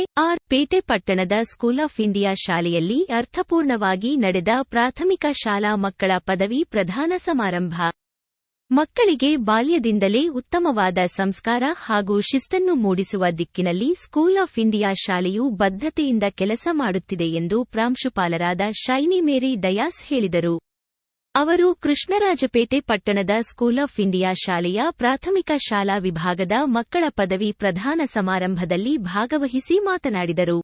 K R ಪೇಟೆ ಪಟ್ಟಣದ school of India ಶಾಲೆಯಲ್ಲಿ ಅರ್ಥಪೂರ್ಣವಾಗಿ ನಡೆದ ಪ್ರಾಥಮಿಕ ಶಾಲಾ ಮಕ್ಕಳ ಪದವಿ ಪ್ರಧಾನ ಸಮಾರಂಭ. ಮಕ್ಕಳಿಗೆ ಬಾಲ್ಯದಿಂದಲೇ ಉತ್ತಮವಾದ ಸಂಸ್ಕಾರ ಹಾಗೂ ಶಿಸ್ತನ್ನು ಮೂಡಿಸುವ ದಿಕ್ಕಿನಲ್ಲಿ ಸ್ಕೂಲ್ ಆಫ್ ಇಂಡಿಯಾ ಶಾಲೆಯು ಬದ್ಧತೆಯಿಂದ ಕೆಲಸ ಮಾಡುತ್ತಿದೆ ಎಂದು ಪ್ರಾಂಶುಪಾಲರಾದ ಶೈನಿ ಮೇರಿ ಡಯಾಸ್ ಹೇಳಿದರು. ಅವರು ಕೃಷ್ಣರಾಜಪೇಟೆ ಪಟ್ಟಣದ ಸ್ಕೂಲ್ ಆಫ್ ಇಂಡಿಯಾ ಶಾಲೆಯ ಪ್ರಾಥಮಿಕ ಶಾಲಾ ವಿಭಾಗದ ಮಕ್ಕಳ ಪದವಿ ಪ್ರಧಾನ ಸಮಾರಂಭದಲ್ಲಿ ಭಾಗವಹಿಸಿ ಮಾತನಾಡಿದರು.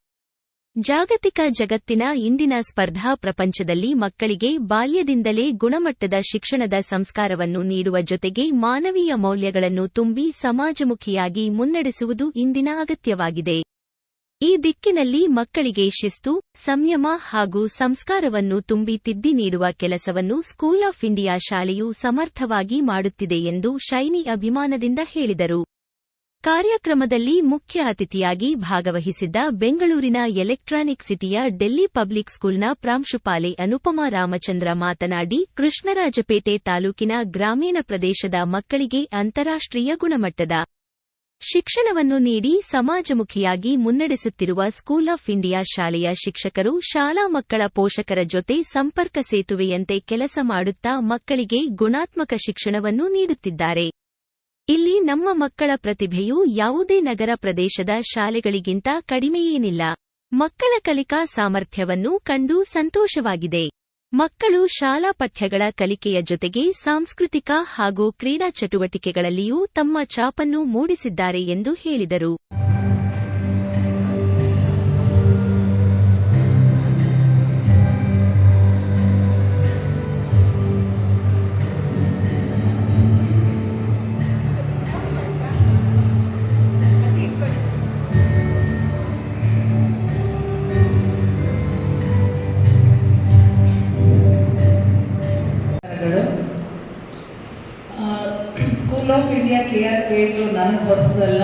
ಜಾಗತಿಕ ಜಗತ್ತಿನ ಇಂದಿನ ಸ್ಪರ್ಧಾ ಪ್ರಪಂಚದಲ್ಲಿ ಮಕ್ಕಳಿಗೆ ಬಾಲ್ಯದಿಂದಲೇ ಗುಣಮಟ್ಟದ ಶಿಕ್ಷಣದ ಸಂಸ್ಕಾರವನ್ನು ನೀಡುವ ಜೊತೆಗೆ ಮಾನವೀಯ ಮೌಲ್ಯಗಳನ್ನು ತುಂಬಿ ಸಮಾಜಮುಖಿಯಾಗಿ ಮುನ್ನಡೆಸುವುದು ಇಂದಿನ ಅಗತ್ಯವಾಗಿದೆ. ಈ ದಿಕ್ಕಿನಲ್ಲಿ ಮಕ್ಕಳಿಗೆ ಶಿಸ್ತು, ಸಂಯಮ ಹಾಗೂ ಸಂಸ್ಕಾರವನ್ನು ತುಂಬಿ ತಿದ್ದಿ ನೀಡುವ ಕೆಲಸವನ್ನು ಸ್ಕೂಲ್ ಆಫ್ ಇಂಡಿಯಾ ಶಾಲೆಯು ಸಮರ್ಥವಾಗಿ ಮಾಡುತ್ತಿದೆ ಎಂದು ಶೈನಿ ಅಭಿಮಾನದಿಂದ ಹೇಳಿದರು. ಕಾರ್ಯಕ್ರಮದಲ್ಲಿ ಮುಖ್ಯ ಅತಿಥಿಯಾಗಿ ಭಾಗವಹಿಸಿದ್ದ ಬೆಂಗಳೂರಿನ ಎಲೆಕ್ಟ್ರಾನಿಕ್ ಸಿಟಿಯ ಡೆಲ್ಲಿ ಪಬ್ಲಿಕ್ ಸ್ಕೂಲ್ನ ಪ್ರಾಂಶುಪಾಲೆ ಅನುಪಮಾ ರಾಮಚಂದ್ರ ಮಾತನಾಡಿ, ಕೃಷ್ಣರಾಜಪೇಟೆ ತಾಲೂಕಿನ ಗ್ರಾಮೀಣ ಪ್ರದೇಶದ ಮಕ್ಕಳಿಗೆ ಅಂತಾರಾಷ್ಟ್ರೀಯ ಗುಣಮಟ್ಟದ ಶಿಕ್ಷಣವನ್ನು ನೀಡಿ ಸಮಾಜಮುಖಿಯಾಗಿ ಮುನ್ನಡೆಸುತ್ತಿರುವ ಸ್ಕೂಲ್ ಆಫ್ ಇಂಡಿಯಾ ಶಾಲೆಯ ಶಿಕ್ಷಕರು ಶಾಲಾ ಮಕ್ಕಳ ಪೋಷಕರ ಜೊತೆ ಸಂಪರ್ಕ ಸೇತುವೆಯಂತೆ ಕೆಲಸ ಮಾಡುತ್ತಾ ಮಕ್ಕಳಿಗೆ ಗುಣಾತ್ಮಕ ಶಿಕ್ಷಣವನ್ನು ನೀಡುತ್ತಿದ್ದಾರೆ. ಇಲ್ಲಿ ನಮ್ಮ ಮಕ್ಕಳ ಪ್ರತಿಭೆಯು ಯಾವುದೇ ನಗರ ಪ್ರದೇಶದ ಶಾಲೆಗಳಿಗಿಂತ ಕಡಿಮೆಯೇನಿಲ್ಲ. ಮಕ್ಕಳ ಕಲಿಕಾ ಸಾಮರ್ಥ್ಯವನ್ನು ಕಂಡು ಸಂತೋಷವಾಗಿದೆ. ಮಕ್ಕಳು ಶಾಲಾ ಪಠ್ಯಗಳ ಕಲಿಕೆಯ ಜೊತೆಗೆ ಸಾಂಸ್ಕೃತಿಕ ಹಾಗೂ ಕ್ರೀಡಾ ಚಟುವಟಿಕೆಗಳಲ್ಲಿಯೂ ತಮ್ಮ ಛಾಪನ್ನು ಮೂಡಿಸಿದ್ದಾರೆ ಎಂದು ಹೇಳಿದರು. ಆರ್ ನನಗೆ ಹೊಸದಲ್ಲ.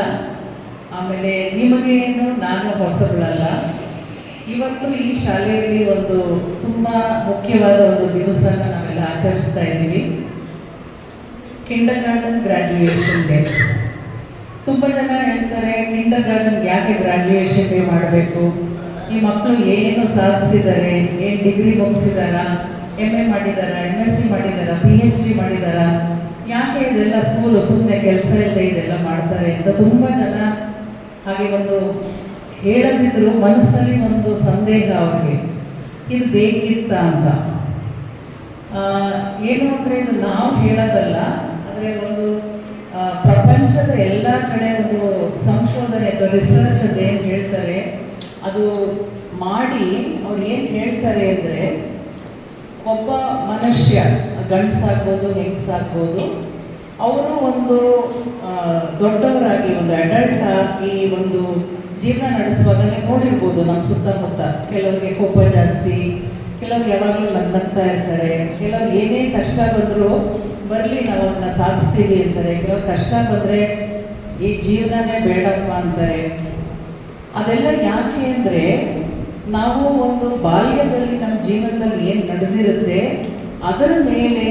ಆಮೇಲೆ ನಿಮಗೇನು ನಾನು ಹೊಸಗಳಲ್ಲ ಇವತ್ತು ಈ ಶಾಲೆಯಲ್ಲಿ ಒಂದು ತುಂಬ ಮುಖ್ಯವಾದ ಒಂದು ದಿವಸನ ನಾವೆಲ್ಲ ಆಚರಿಸ್ತಾ ಇದ್ದೀವಿ. ಕಿಂಡರ್ ಗಾರ್ಡನ್ ಗ್ರ್ಯಾಜುಯೇಷನ್ ಡೇ ತುಂಬ ಜನ ಹೇಳ್ತಾರೆ ಕಿಂಡರ್ ಗಾರ್ಡನ್ ಯಾಕೆ ಗ್ರ್ಯಾಜುಯೇಷನ್ ಡೇ ಮಾಡಬೇಕು? ಈ ಮಕ್ಕಳು ಏನು ಸಾಧಿಸಿದ್ದಾರೆ? ಏನು ಡಿಗ್ರಿ ಮುಗಿಸಿದಾರ ಎಂ ಎ ಮಾಡಿದಾರ ಎಂ ಎಸ್ ಸಿ ಮಾಡಿದಾರ ಪಿ ಎಚ್ ಡಿ ಮಾಡಿದಾರ ಯಾಕೆ ಇದೆಲ್ಲ ಸ್ಕೂಲು ಸುಮ್ಮನೆ ಕೆಲಸ ಇಲ್ಲದೆ ಇದೆಲ್ಲ ಮಾಡ್ತಾರೆ ಅಂತ ತುಂಬ ಜನ ಹಾಗೆ ಒಂದು ಹೇಳದಿದ್ರು ಮನಸ್ಸಲ್ಲಿ ಒಂದು ಸಂದೇಹ ಅವ್ರಿಗೆ. ಇದು ಬೇಕಿತ್ತ ಅಂತ. ಏನು ಅಂದರೆ ಇದು ನಾವು ಹೇಳೋದಲ್ಲ, ಆದರೆ ಒಂದು ಪ್ರಪಂಚದ ಎಲ್ಲ ಕಡೆ ಒಂದು ಸಂಶೋಧನೆ ಅಥವಾ ರಿಸರ್ಚ್ ಅದು ಏನು ಹೇಳ್ತಾರೆ, ಅದು ಮಾಡಿ ಅವ್ರು ಏನು ಹೇಳ್ತಾರೆ ಅಂದರೆ, ಒಬ್ಬ ಮನುಷ್ಯ ಗಂಡಸಾಗ್ಬೋದು ಹೆಂಗಸಾಗ್ಬೋದು ಅವರು ಒಂದು ದೊಡ್ಡವರಾಗಿ, ಒಂದು ಅಡಲ್ಟ್ ಆಗಿ ಒಂದು ಜೀವನ ನಡೆಸುವಾಗಲೇ ನೋಡಿರ್ಬೋದು ನಮ್ಮ ಸುತ್ತಮುತ್ತ. ಕೆಲವರಿಗೆ ಕೋಪ ಜಾಸ್ತಿ, ಕೆಲವ್ರು ಯಾವಾಗಲೂ ನಗ್ನಗ್ತಾ ಇರ್ತಾರೆ, ಕೆಲವ್ರು ಏನೇ ಕಷ್ಟ ಬಂದರೂ ಬರಲಿ ನಾವು ಅದನ್ನ ಸಾಧಿಸ್ತೀವಿ ಅಂತಾರೆ, ಕೆಲವ್ರು ಕಷ್ಟ ಬಂದರೆ ಈ ಜೀವನನೇ ಬೇಡಪ್ಪ ಅಂತಾರೆ. ಅದೆಲ್ಲ ಯಾಕೆ ಅಂದರೆ ನಾವು ಒಂದು ಬಾಲ್ಯದಲ್ಲಿ ನಮ್ಮ ಜೀವನದಲ್ಲಿ ಏನು ನಡೆದಿರುತ್ತೆ ಅದರ ಮೇಲೆ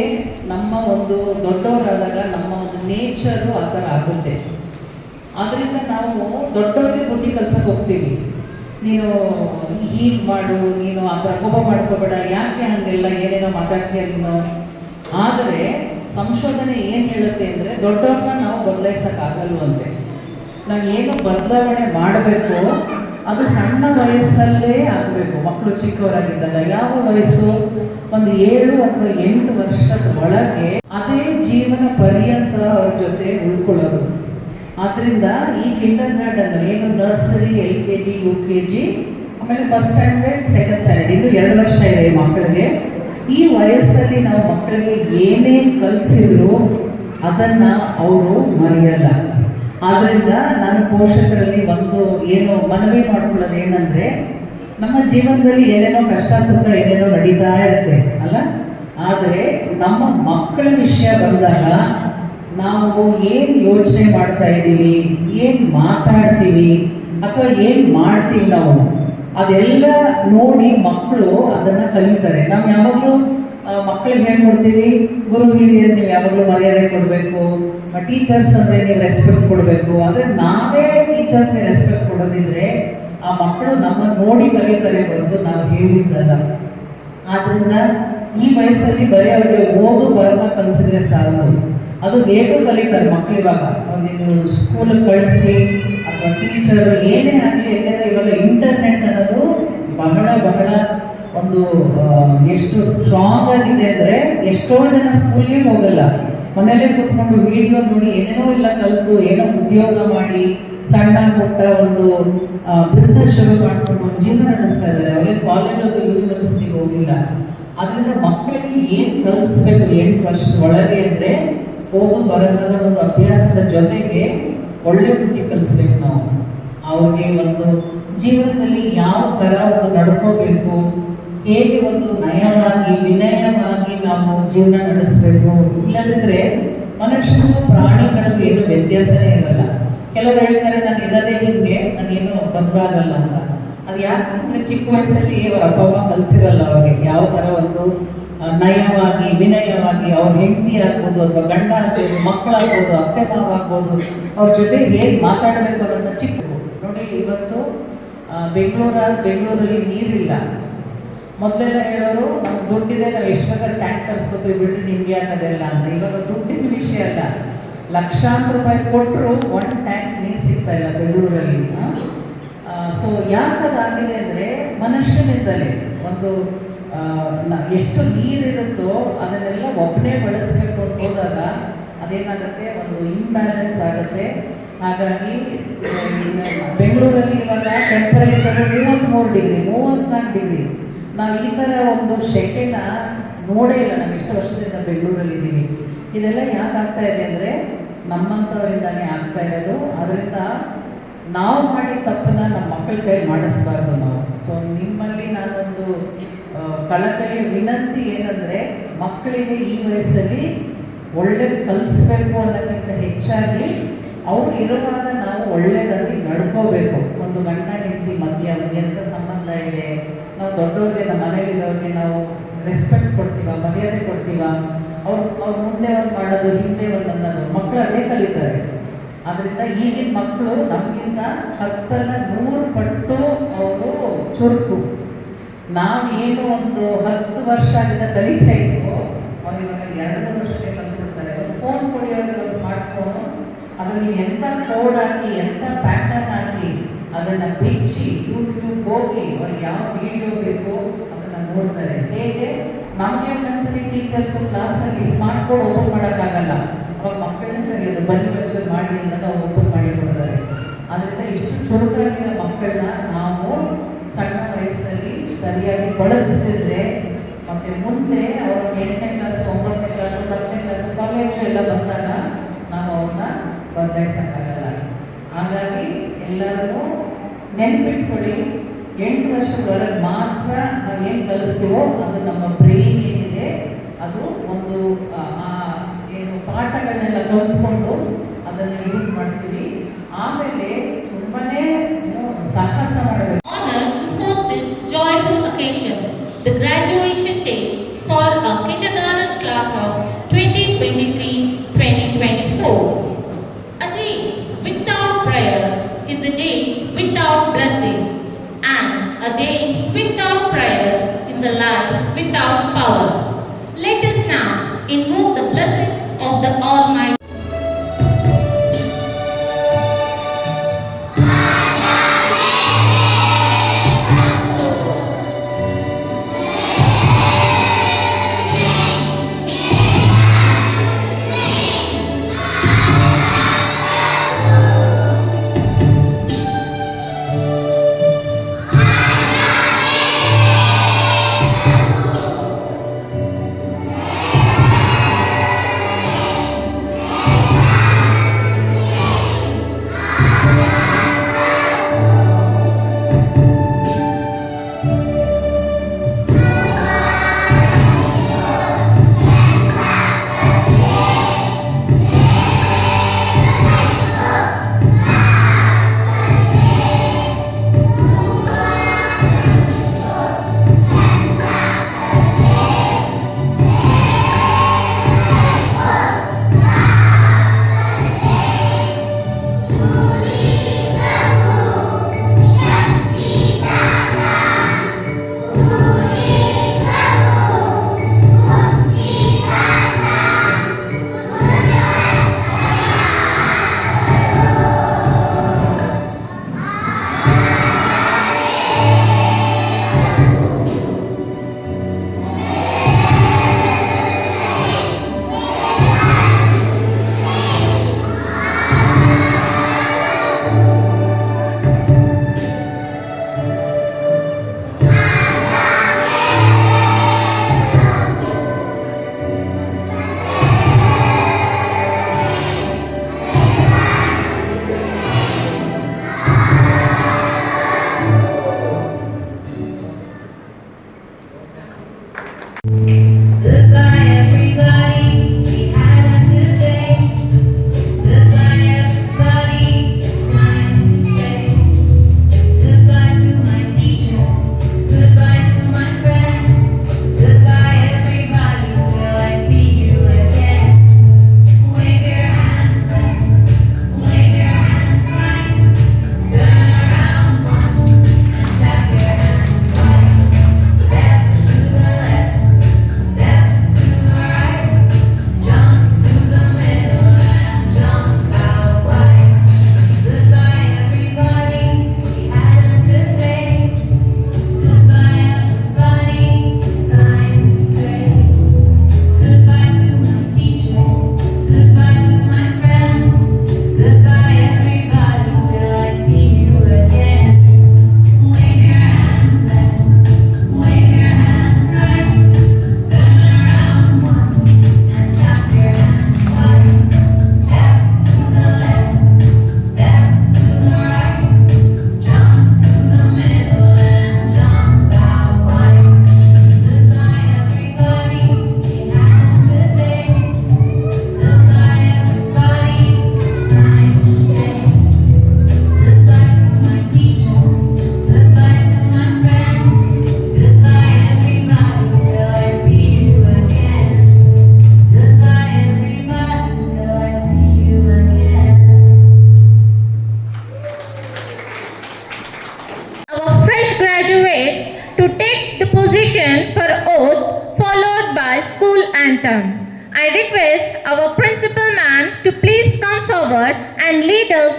ನಮ್ಮ ಒಂದು ದೊಡ್ಡವರಾದಾಗ ನಮ್ಮ ಒಂದು ನೇಚರು ಆ ಥರ ಆಗುತ್ತೆ. ಅದರಿಂದ ನಾವು ದೊಡ್ಡವ್ರಿಗೆ ಬುದ್ಧಿ ಕಲ್ಸಕ್ಕೆ ಹೋಗ್ತೀವಿ. ನೀನು ಹೀಗೆ ಮಾಡು, ನೀನು ಆ ಥರ ಕೋಪ ಮಾಡ್ಕೋಬೇಡ, ಯಾಕೆ ಹಂಗೆಲ್ಲ ಏನೇನೋ ಮಾತಾಡ್ತೀಯ ನೀನು? ಆದರೆ ಸಂಶೋಧನೆ ಏನು ಹೇಳುತ್ತೆ ಅಂದರೆ ದೊಡ್ಡವ್ರನ್ನ ನಾವು ಬದಲಾಯಿಸೋಕ್ಕಾಗಲ್ವಂತೆ ನಾವು ಏನು ಬದಲಾವಣೆ ಮಾಡಬೇಕು ಅದು ಸಣ್ಣ ವಯಸ್ಸಲ್ಲೇ ಆಗಬೇಕು. ಮಕ್ಕಳು ಚಿಕ್ಕವರಾಗಿದ್ದಾಗ ಯಾವ ವಯಸ್ಸು? ಒಂದು ಏಳು ಅಥವಾ ಎಂಟು ವರ್ಷದ ಒಳಗೆ ಅದೇ ಜೀವನ ಪರ್ಯಂತ ಅವ್ರ ಜೊತೆ ಉಳ್ಕೊಳ್ಳೋದು. ಆದ್ರಿಂದ ಈ ಕಿಂಡರ್ ಗಾರ್ಡನ್ ಏನು nursery L K G U K G ಆಮೇಲೆ ಫಸ್ಟ್ ಸ್ಟ್ಯಾಂಡರ್ಡ್ ಸೆಕೆಂಡ್ ಸ್ಟ್ಯಾಂಡರ್ಡ್ ಇನ್ನು ಎರಡು ವರ್ಷ ಇದೆ ಮಕ್ಕಳಿಗೆ. ಈ ವಯಸ್ಸಲ್ಲಿ ನಾವು ಮಕ್ಕಳಿಗೆ ಏನೇ ಕಲಿಸಿದ್ರು ಅದನ್ನು ಅವರು ಮರೆಯಲ್ಲ. ಆದ್ದರಿಂದ ನಾನು ಪೋಷಕರಲ್ಲಿ ಒಂದು ಏನು ಮನವಿ ಮಾಡ್ಕೊಳ್ಳೋದು ಏನಂದರೆ, ನಮ್ಮ ಜೀವನದಲ್ಲಿ ಏನೇನೋ ಕಷ್ಟ ಸುಖ ಏನೇನೋ ನಡೀತಾ ಇರುತ್ತೆ, ಅಲ್ಲ? ಆದರೆ ನಮ್ಮ ಮಕ್ಕಳ ವಿಷಯ ಬಂದಾಗ ನಾವು ಏನು ಯೋಚನೆ ಮಾಡ್ತಾ ಇದ್ದೀವಿ, ಏನು ಮಾತಾಡ್ತೀವಿ, ಅಥವಾ ಏನು ಮಾಡ್ತೀವಿ ನಾವು, ಅದೆಲ್ಲ ನೋಡಿ ಮಕ್ಕಳು ಅದನ್ನು ಕಲಿತಾರೆ. ನಾವು ಯಾವಾಗಲೂ ಮಕ್ಕಳಿಗೆ ಹೇಳ್ಕೊಡ್ತೀವಿ ಗುರು, ಹಿರಿಯರು, ನೀವು ಯಾವಾಗಲೂ ಮರ್ಯಾದೆ ಕೊಡಬೇಕು ಟೀಚರ್ಸ್ ಅಂದರೆ ನೀವು ರೆಸ್ಪೆಕ್ಟ್ ಕೊಡಬೇಕು. ಅಂದರೆ ನಾವೇ ಟೀಚರ್ಸ್ಗೆ ರೆಸ್ಪೆಕ್ಟ್ ಕೊಡೋದಿದ್ರೆ ಆ ಮಕ್ಕಳು ನಮ್ಮನ್ನು ನೋಡಿ ಕಲಿತಾರೆ ಬಂದು ನಾವು ಹೇಳಿದ್ದಲ್ಲ. ಆದ್ರಿಂದ ಈ ವಯಸ್ಸಲ್ಲಿ ಬರೀ ಅವರಿಗೆ ಓದು, ಬರಹ ಕಲಿಸಿದ್ರೆ ಸಾಲದು ಅದು ಬೇಗ ಕಲಿತಾರೆ ಮಕ್ಕಳು ಇವಾಗ. ಅವ್ರಿಗೆ ಸ್ಕೂಲಿಗೆ ಕಳಿಸಿ ಅಥವಾ ಟೀಚರ್ ಏನೇ ಆಗಲಿ, ಯಾಕಂದರೆ ಇವಾಗ ಇಂಟರ್ನೆಟ್ ಅನ್ನೋದು ಬಹಳ ಬಹಳ ಒಂದು ಎಷ್ಟು ಸ್ಟ್ರಾಂಗ್ ಆಗಿದೆ ಅಂದರೆ ಎಷ್ಟೋ ಜನ ಸ್ಕೂಲಿಗೆ ಹೋಗಲ್ಲ. ಮನೇಲೇ ಕುತ್ಕೊಂಡು ವಿಡಿಯೋ ನೋಡಿ, ಏನೇನೋ ಎಲ್ಲ ಕಲಿತು, ಏನೋ ಉದ್ಯೋಗ ಮಾಡಿ ಸಣ್ಣ ಪುಟ್ಟ ಒಂದು ಬಿಸ್ನೆಸ್ ಶುರು ಮಾಡಿಕೊಂಡು ಜೀವನ ನಡೆಸ್ತಾ ಇದ್ದಾರೆ. ಅವರೇ ಕಾಲೇಜ್ ಅಥವಾ ಯೂನಿವರ್ಸಿಟಿಗೆ ಹೋಗಿಲ್ಲ. ಅದರಿಂದ ಮಕ್ಕಳಿಗೆ ಏನು ಕಲಿಸ್ಬೇಕು ಎಂಟು ವರ್ಷದ ಒಳಗೆ ಅಂದರೆ ಓದು ಬರಹದ ಒಂದು ಅಭ್ಯಾಸದ ಜೊತೆಗೆ ಒಳ್ಳೆ ಬುದ್ಧಿ ಕಲಿಸ್ಬೇಕು ನಾವು. ಅವ್ರಿಗೆ ಒಂದು ಜೀವನದಲ್ಲಿ ಯಾವ ಥರ ಒಂದು ನಡ್ಕೋಬೇಕು ಹೇಗೆ ಒಂದು ನಯವಾಗಿ, ವಿನಯವಾಗಿ ನಾವು ಜೀವನ ನಡೆಸಬೇಕು ಇಲ್ಲದಿದ್ದರೆ ಮನುಷ್ಯನ ಪ್ರಾಣಿಗಳಿಗೂ ಏನು ವ್ಯತ್ಯಾಸನೇ ಇರಲ್ಲ. ಕೆಲವರು ಹೇಳ್ತಾರೆ, ನಾನು ಇರೋದೇ ಹಿಂಗೆ ನಾನೇನು ಬದಲಾಗಲ್ಲ ಅಂತ. ಅದು ಯಾಕಂದ್ರೆ ಚಿಕ್ಕ ವಯಸ್ಸಲ್ಲಿ ಅವ್ರ ಅಪ್ಪ ಅಮ್ಮ ಕಲಿಸಿರಲ್ಲ ಅವ್ರಿಗೆ. ಯಾವ ಥರ ಒಂದು ನಯವಾಗಿ, ವಿನಯವಾಗಿ ಅವ್ರ ಹೆಂಡತಿ ಆಗ್ಬೋದು ಅಥವಾ ಗಂಡ ಆಗ್ಬೋದು ಮಕ್ಕಳಾಗ್ಬೋದು ಅತ್ತೆ ಮಾವ ಆಗ್ಬೋದು, ಅವ್ರ ಜೊತೆ ಹೇಗೆ ಮಾತಾಡಬೇಕು ಅನ್ನೋದನ್ನ ಚಿಕ್ಕ ನೋಡಿ, ಇವತ್ತು ಬೆಂಗಳೂರ ಬೆಂಗಳೂರಲ್ಲಿ ನೀರಿಲ್ಲ. ಮೊದಲೆಲ್ಲ ಹೇಳೋರು, ನಮ್ಗೆ ದುಡ್ಡಿದೆ, ನಾವು ಎಷ್ಟು ಬೇಕಾದ್ರೆ ಟ್ಯಾಂಕ್ ತರಿಸ್ಕೊತೀವಿ ಬಿಡ್ರಿ ನಿಮ್ಗೆ ಅನ್ನೋದೆಲ್ಲ ಅಂತ. ಇವಾಗ ದುಡ್ಡಿನ ವಿಷಯ ಅಲ್ಲ. ಲಕ್ಷಾಂತರ ರೂಪಾಯಿ ಕೊಟ್ಟರು ಒನ್ ಟ್ಯಾಂಕ್ ನೀರು ಸಿಗ್ತಾ ಇಲ್ಲ ಬೆಂಗಳೂರಲ್ಲಿ ಸೊ ಯಾಕದಾಗಿದೆ ಅಂದರೆ ಮನುಷ್ಯನಿಂದಲೇ ಒಂದು ಎಷ್ಟು ನೀರಿರುತ್ತೋ ಅದನ್ನೆಲ್ಲ ಒಬ್ಬನೇ ಬಳಸಬೇಕು ಅಂತ ಹೋದಾಗ ಅದೇನಾಗುತ್ತೆ? ಒಂದು ಇಂಬ್ಯಾಲೆನ್ಸ್ ಆಗುತ್ತೆ. ಹಾಗಾಗಿ ಬೆಂಗಳೂರಲ್ಲಿ ಇವಾಗ ಟೆಂಪರೇಚರ್ ಮೂವತ್ತ್ಮೂರು ಡಿಗ್ರಿ ಮೂವತ್ತ್ನಾಲ್ಕು ಡಿಗ್ರಿ. ನಾವು ಈ ಥರ ಒಂದು ಶೆಟ್ಟಿನ ನೋಡೇ ಇಲ್ಲ. ನಾವು ಎಷ್ಟು ವರ್ಷದಿಂದ ಬೆಂಗಳೂರಲ್ಲಿ ಇದ್ದೀವಿ ಇದೆಲ್ಲ ಯಾಕೆ ಆಗ್ತಾ ಇದೆ ಅಂದರೆ ನಮ್ಮಂಥವರಿಂದಾನೇ ಆಗ್ತಾ ಇರೋದು. ಅದರಿಂದ ನಾವು ಮಾಡಿದ ತಪ್ಪನ್ನ ನಮ್ಮ ಮಕ್ಕಳ ಕೈ ಮಾಡಿಸ್ಬಾರ್ದು ನಾವು. ಸೊ ನಿಮ್ಮಲ್ಲಿ ನಾನೊಂದು ಕಳಕಳಿಯ ಕಳಕಳಿ ವಿನಂತಿ ಏನಂದರೆ ಮಕ್ಕಳಿಗೆ ಈ ವಯಸ್ಸಲ್ಲಿ ಒಳ್ಳೆ ಕಲಿಸ್ಬೇಕು ಅನ್ನೋಕ್ಕಿಂತ ಹೆಚ್ಚಾಗಿ ಅವ್ರು ಇರುವಾಗ ನಾವು ಒಳ್ಳೆಯದಾಗಿ ನಡ್ಕೋಬೇಕು. ಒಂದು ಗಂಡ, ಹೆಂಡತಿ ಮಧ್ಯ ಒಂದು ಎಂಥ ಸಂಬಂಧ ಇದೆ? ನಾವು ದೊಡ್ಡವ್ರಿಗೆ, ನಮ್ಮ ಮನೇಲಿರೋರಿಗೆ ನಾವು ರೆಸ್ಪೆಕ್ಟ್ ಕೊಡ್ತೀವ, ಮರ್ಯಾದೆ ಕೊಡ್ತೀವ? ಅವ್ರು ಅವ್ರು ಮುಂದೆ ಒಂದು ಮಾಡೋದು, ಹಿಂದೆ ಒಂದು ಅನ್ನೋದು. ಮಕ್ಕಳು ಅದೇ ಕಲಿತಾರೆ. ಆದ್ದರಿಂದ ಈಗಿನ ಮಕ್ಕಳು ನಮಗಿಂತ ಹತ್ತಲ್ಲ ನೂರು ಪಟ್ಟು ಅವರು ಚುರುಕು. ನಾವೇನು ಒಂದು ಹತ್ತು ವರ್ಷ ಆಗಿಂದ ಕಲಿತಾ ಇದ್ವೋ, ಅವ್ರು ಇವಾಗ ಎರಡು ವರ್ಷಕ್ಕೆ ಬಂದ್ಬಿಡ್ತಾರೆ ಒಂದು ಫೋನ್ ಕೊಡಿ ಅವ್ರಿಗೆ, ಒಂದು ಸ್ಮಾರ್ಟ್ ಫೋನು ಅದ್ರಲ್ಲಿ ನೀವು ಎಂಥ ಕೋಡ್ ಹಾಕಿ ಎಂಥ ಪ್ಯಾಟರ್ನ್ ಹಾಕಿ, ಅದನ್ನು ಬಿಚ್ಚಿ ಯೂಟ್ಯೂಬ್ ಹೋಗಿ ಅವ್ರಿಗೆ ಯಾವ ವಿಡಿಯೋ ಬೇಕೋ ಅದನ್ನು ನೋಡ್ತಾರೆ. ಹೇಗೆ? ನಮಗೆ ಒಂದೊಂದ್ಸರಿ ಟೀಚರ್ಸು ಕ್ಲಾಸಲ್ಲಿ ಸ್ಮಾರ್ಟ್ ಬೋರ್ಡ್ ಓಪನ್ ಮಾಡೋಕ್ಕಾಗಲ್ಲ. ಅವಾಗ ಮಕ್ಕಳನ್ನ ಕರೆಯೋದು ಬನ್ನಿ ಒಂಚೂರು ಮಾಡಿ ಅಂತ ಓಪನ್ ಮಾಡಿ ಕೊಡ್ತಾರೆ. ಅದರಿಂದ ಇಷ್ಟು ಚುರುಕಾಗಿರೋ ಮಕ್ಕಳನ್ನ ನಾವು ಸಣ್ಣ ವಯಸ್ಸಲ್ಲಿ ಸರಿಯಾಗಿ ಬಳಸ್ತಿದ್ರೆ, ಮತ್ತೆ ಮುಂದೆ ಅವಾಗ ಎಂಟನೇ ಕ್ಲಾಸ್ ಒಂಬತ್ತನೇ ಕ್ಲಾಸ್ ಹತ್ತನೇ ಕ್ಲಾಸ್ ಕಾಲೇಜು ಎಲ್ಲ ಬಂದಾಗ ನಾವು ಅವ್ರನ್ನ ಬದಲಾಯಿಸೋಕ್ಕಾಗಲ್ಲ ಹಾಗಾಗಿ ಎಲ್ಲರಿಗೂ ನೆನ್ಪಿಟ್ಕೊಳ್ಳಿ, ಎಂಟು ವರ್ಷದವರೆಗೆ ಮಾತ್ರ ನಾವೇನು ಕಲಿಸ್ತೀವೋ ಅದು ನಮ್ಮ ಬ್ರೈನ್ ಏನಿದೆ, ಅದು ಒಂದು ಏನು ಪಾಠಗಳನ್ನೆಲ್ಲ ಕಲ್ತ್ಕೊಂಡು ಅದನ್ನು ಯೂಸ್ ಮಾಡ್ತೀವಿ. ಆಮೇಲೆ ತುಂಬಾ ಏನು ಸಾಹಸ ಮಾಡಬೇಕು.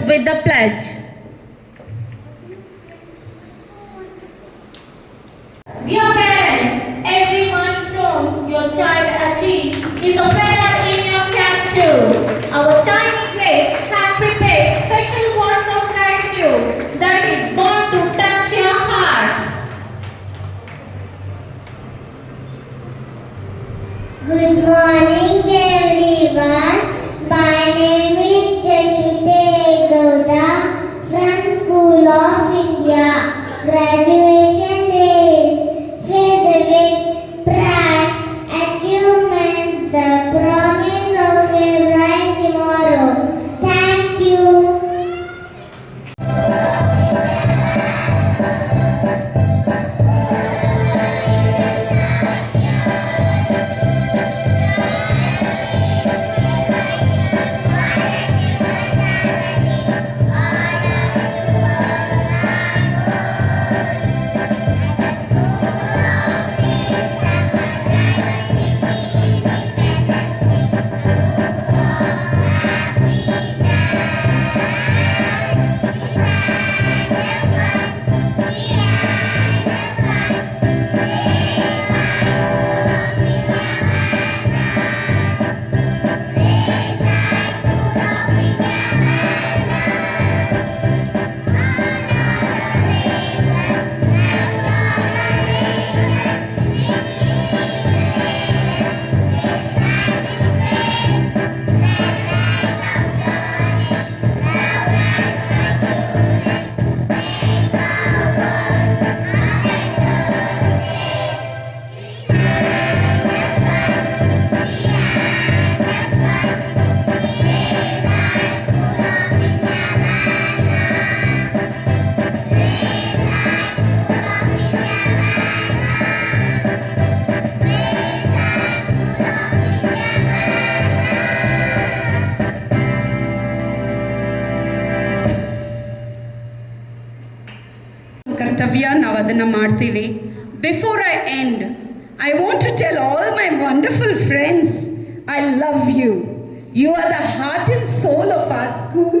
With the pledge. Dear parents, every milestone your child achieves is a wonderful friends. I love you. You are the heart and soul of our school.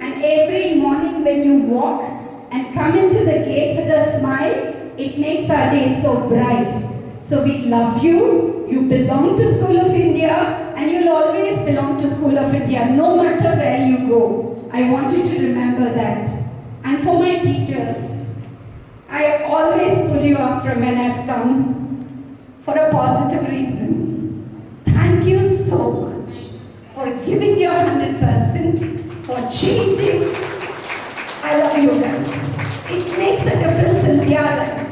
And every morning when you walk and come into the gate with a smile, it makes our day so bright. So we love you. You belong to School of India and you'll always belong to School of India no matter where you go. I want you to remember that. And for my teachers, I always pull you up from when I've come for a positive reason. Thank you so much for giving your 100%, for changing. I love you guys. It makes a difference in their life.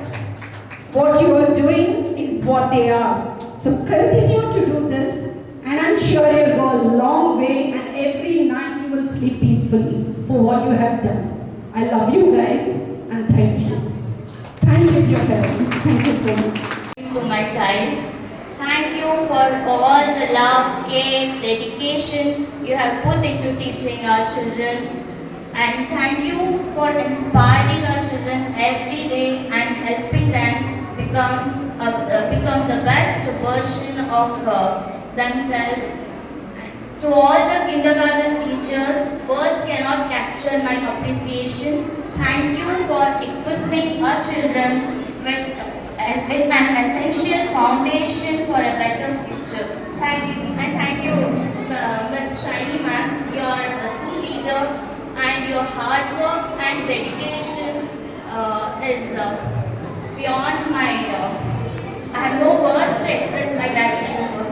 What you are doing is what they are. So continue to do this, and I'm sure you'll go a long way, and every night you will sleep peacefully for what you have done. I love you guys, and thank you. Thank you, dear parents. Thank you so much. to my child. Thank you for all the love, care, dedication you have put into teaching our children. And thank you for inspiring our children every day and helping them become, uh, uh, become the best version of uh, themselves. To all the kindergarten teachers, words cannot capture my appreciation. Thank you for equipping our children with, with an essential foundation for a better future. Thank you and thank you, uh, Ms. Shiny ma'am. You are a true leader and your hard work and dedication uh, is uh, beyond my. Uh, I have no words to express my gratitude.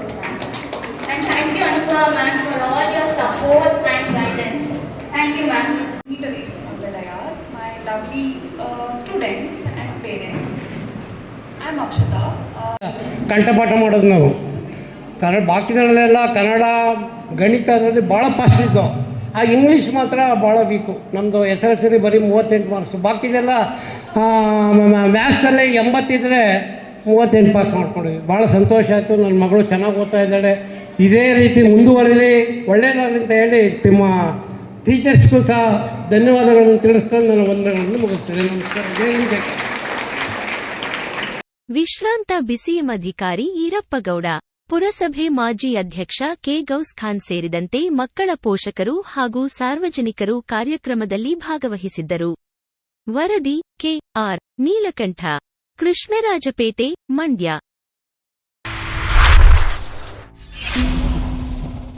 And thank you, Anupa ma'am, for all your support and guidance. Thank you, ma'am. my lovely uh, ಕಂಠಪಾಠ ಮಾಡೋದು ನಾವು. ಕನ್ನಡ ಬಾಕಿದಲ್ಲೆಲ್ಲ ಕನ್ನಡ ಗಣಿತ ಅದರಲ್ಲಿ ಭಾಳ fast ಇದ್ದವು ಆ English ಮಾತ್ರ ಭಾಳ ವೀಕು ನಮ್ಮದು ಎಸ್ ಎಲ್ ಸಿ ಬರೀ ಮೂವತ್ತೆಂಟು ಮಾರ್ಕ್ಸು ಬಾಕಿದೆಲ್ಲ ಮ್ಯಾಥ್ಸಲ್ಲಿ ಎಂಬತ್ತಿದ್ರೆ ಮೂವತ್ತೆಂಟು ಪಾಸ್ ಮಾಡ್ಕೊಂಡ್ವಿ ಭಾಳ ಸಂತೋಷ ಆಯಿತು. ನನ್ನ ಮಗಳು ಚೆನ್ನಾಗಿ ಓದ್ತಾ ಇದ್ದಾಳೆ. ಇದೇ ರೀತಿ ಮುಂದುವರಿಲಿ. ಒಳ್ಳೆಯದಾಗಲಿ ಅಂತ ಹೇಳಿ ನಿಮ್ಮ ಟೀಚರ್ಸ್ಗೂ ಸಹ ಧನ್ಯವಾದಗಳನ್ನು ತಿಳಿಸ್ತಾ ನನ್ನ ವಂದನೆಗಳನ್ನು ಮುಗಿಸ್ತೇನೆ. ನಮಸ್ಕಾರ ಜೈ ಹಿಂದ್, ಜೈ ಕರ್ನಾಟಕ. ವಿಶ್ರಾಂತ ಬಿಸಿಎಂ ಅಧಿಕಾರಿ ಈರಪ್ಪಗೌಡ. ಪುರಸಭೆ ಮಾಜಿ ಅಧ್ಯಕ್ಷ ಕೆ ಗೌಸ್ ಖಾನ್ ಸೇರಿದಂತೆ ಮಕ್ಕಳ ಪೋಷಕರು ಹಾಗೂ ಸಾರ್ವಜನಿಕರು ಕಾರ್ಯಕ್ರಮದಲ್ಲಿ ಭಾಗವಹಿಸಿದ್ದರು. ವರದಿ ಕೆ ಆರ್ ನೀಲಕಂಠ. ಕೃಷ್ಣರಾಜಪೇಟೆ, ಮಂಡ್ಯ.